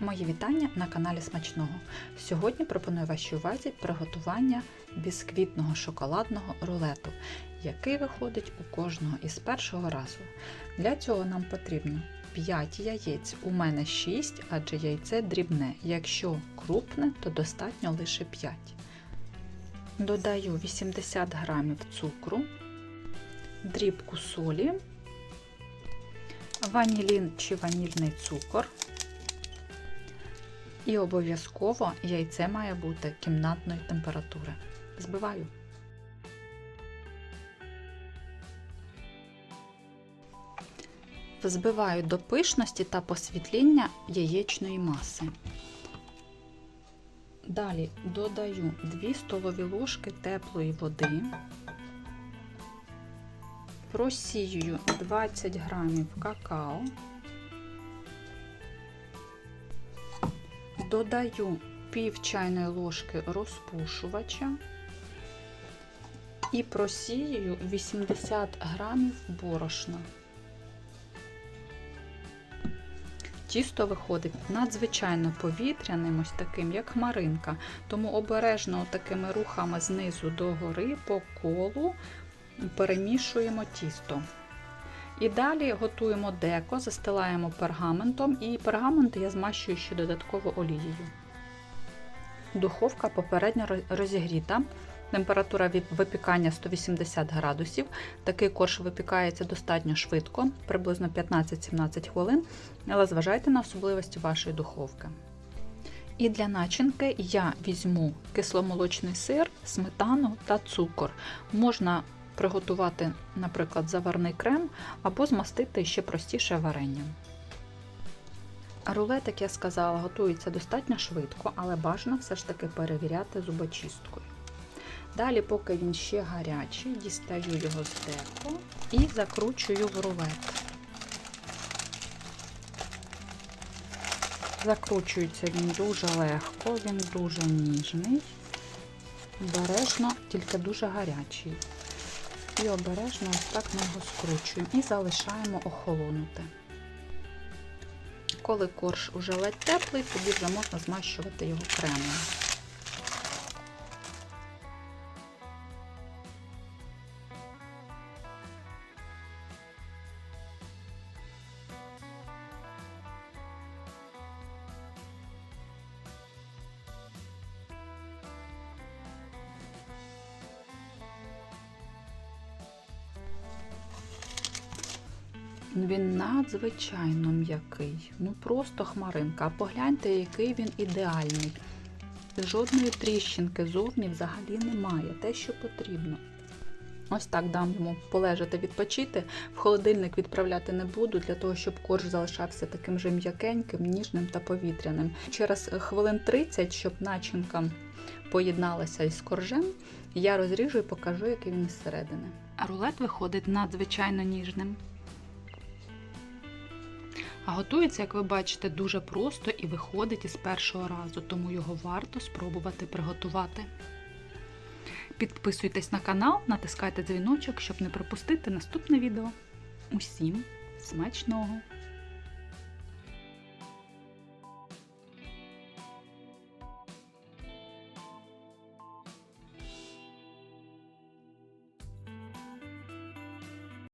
Мої вітання на каналі Смачного. Сьогодні пропоную вашій увазі приготування бісквітного шоколадного рулету, який виходить у кожного із першого разу. Для цього нам потрібно 5 яєць, у мене 6, адже яйце дрібне. Якщо крупне, то достатньо лише 5. Додаю 80 г цукру, дрібку солі, ванілін чи ванільний цукор. І обов'язково яйце має бути кімнатної температури. Збиваю. Взбиваю до пишності та посвітління яєчної маси. Далі додаю 2 столові ложки теплої води, просіюю 20 грамів какао. Додаю пів чайної ложки розпушувача і просіюю 80 грамів борошна. Тісто виходить надзвичайно повітряним, ось таким, як хмаринка, тому обережно такими рухами знизу до гори по колу перемішуємо тісто. І далі готуємо деко, застилаємо пергаментом, і пергамент я змащую ще додатково олією. Духовка попередньо розігріта. Температура випікання 180 градусів. Такий корж випікається достатньо швидко, приблизно 15-17 хвилин, але зважайте на особливості вашої духовки. І для начинки я візьму кисломолочний сир, сметану та цукор. Можна приготувати, наприклад, заварний крем або змастити ще простіше варенням. Рулет, як я сказала, готується достатньо швидко, але бажано все ж таки перевіряти зубочисткою. Далі, поки він ще гарячий, дістаю його з деко і закручую в рулет. Закручується він дуже легко, він дуже ніжний, обережно, тільки дуже гарячий. І обережно ось так ми його скручуємо і залишаємо охолонути. Коли корж уже ледь теплий, тоді вже можна змащувати його кремом. Він надзвичайно м'який, ну просто хмаринка. А погляньте, який він ідеальний. Жодної тріщинки зовні взагалі немає, те, що потрібно. Ось так дам йому полежати, відпочити. В холодильник відправляти не буду, для того, щоб корж залишався таким же м'якеньким, ніжним та повітряним. Через хвилин 30, щоб начинка поєдналася із коржем, я розріжу і покажу, який він зсередини. А рулет виходить надзвичайно ніжним. А готується, як ви бачите, дуже просто і виходить із першого разу, тому його варто спробувати приготувати. Підписуйтесь на канал, натискайте дзвіночок, щоб не пропустити наступне відео. Усім смачного!